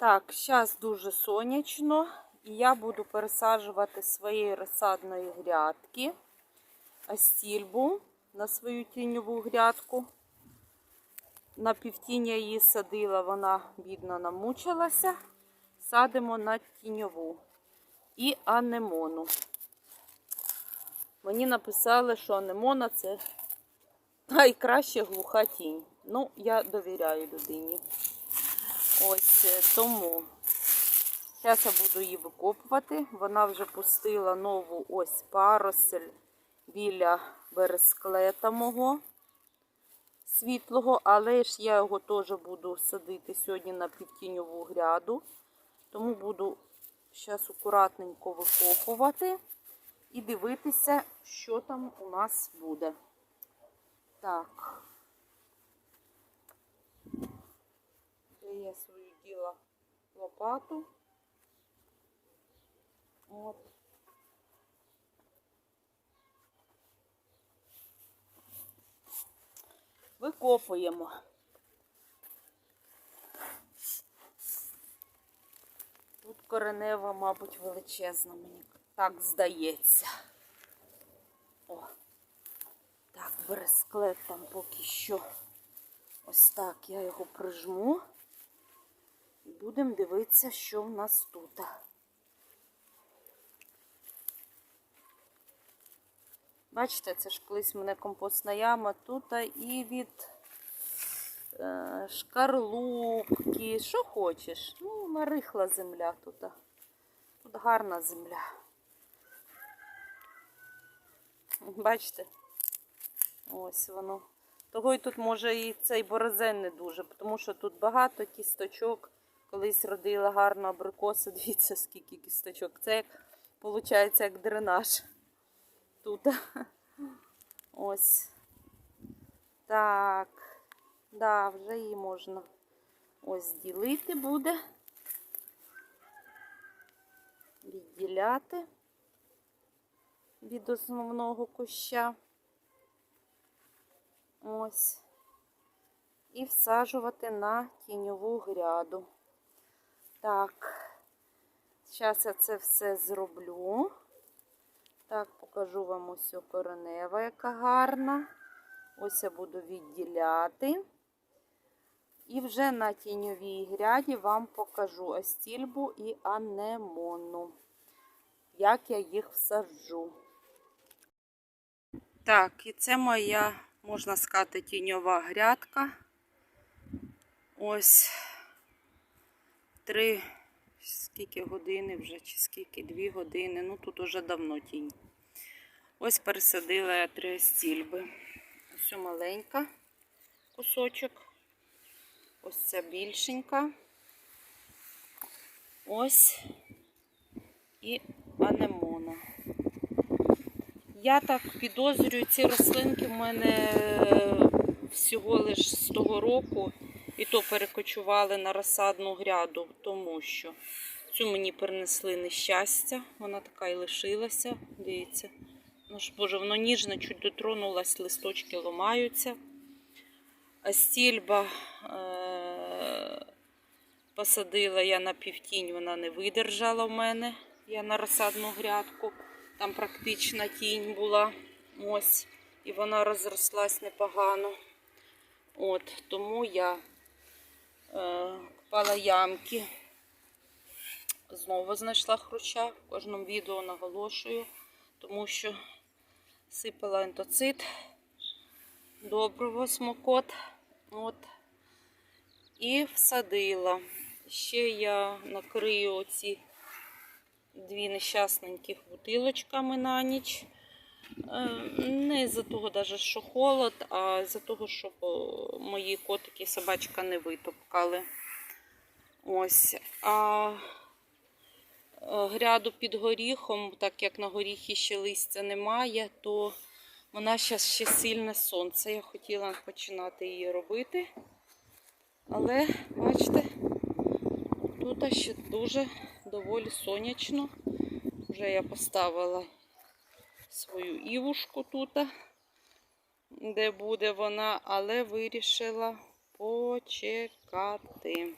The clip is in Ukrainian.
Так, зараз дуже сонячно, і я буду пересаджувати своєї розсадної грядки астільбу на свою тіньову грядку. На півтіння її садила, вона бідно намучилася. Садимо на тіньову і анемону. Мені написали, що анемона це найкраща глуха тінь. Ну, я довіряю людині. Ось е, тому. Зараз я буду її викопувати. Вона вже пустила нову ось паросель біля бересклета мого світлого, але ж я його теж буду садити сьогодні на півтіньову гряду. Тому буду зараз акуратненько викопувати і дивитися, що там у нас буде. Так. Я свою діла лопату. От. Викопуємо. Тут коренева, мабуть, величезна, мені так здається. О, так, бересклет там поки що. Ось так я його прижму. І будемо дивитися, що в нас тут. Бачите, це ж колись в мене компостна яма тут і від е, шкарлупки, що хочеш. Ну, нарихла земля тут. Тут гарна земля. Бачите? Ось воно. Того й тут може і цей борозен не дуже, тому що тут багато кісточок. Колись родила гарно абрикоси. Дивіться, скільки кісточок. Це як, виходить, як дренаж. Тут. Ось. Так. Да, вже її можна ось ділити буде. Відділяти від основного куща. Ось. І всаджувати на тіньову гряду. Так, зараз я це все зроблю. Так, покажу вам ось коренева, яка гарна. Ось я буду відділяти. І вже на тіньовій гряді вам покажу астільбу і анемону. Як я їх всаджу. Так, і це моя, можна сказати, тіньова грядка. Ось три, скільки години вже, чи скільки, дві години. Ну тут уже давно тінь. Ось пересадила я три стільби. Ось маленька кусочок. Ось ця більшенька. Ось і анемона. Я так підозрюю, ці рослинки в мене всього лиш з того року, і то перекочували на розсадну гряду, тому що цю мені принесли нещастя. Вона така і лишилася. Дивіться. Ну ж, боже, воно ніжно, чуть дотронулась, листочки ломаються. А стільба е- посадила я на півтінь, вона не видержала в мене. Я на розсадну грядку. Там практична тінь була. Ось. І вона розрослась непогано. От, Тому я е, копала ямки. Знову знайшла хруща. В кожному відео наголошую, тому що сипала ентоцит, доброго смокот. От. І всадила. Ще я накрию оці дві нещасненьких бутилочками на ніч. Е, Не з-за того, даже, що холод, а з-за того, щоб мої котики собачка не витопкали. Ось. А гряду під горіхом, так як на горіхі ще листя немає, то вона зараз ще сильне сонце. Я хотіла починати її робити. Але, бачите, тут ще дуже доволі сонячно. Вже я поставила свою івушку тут, де буде вона, але вирішила почекати.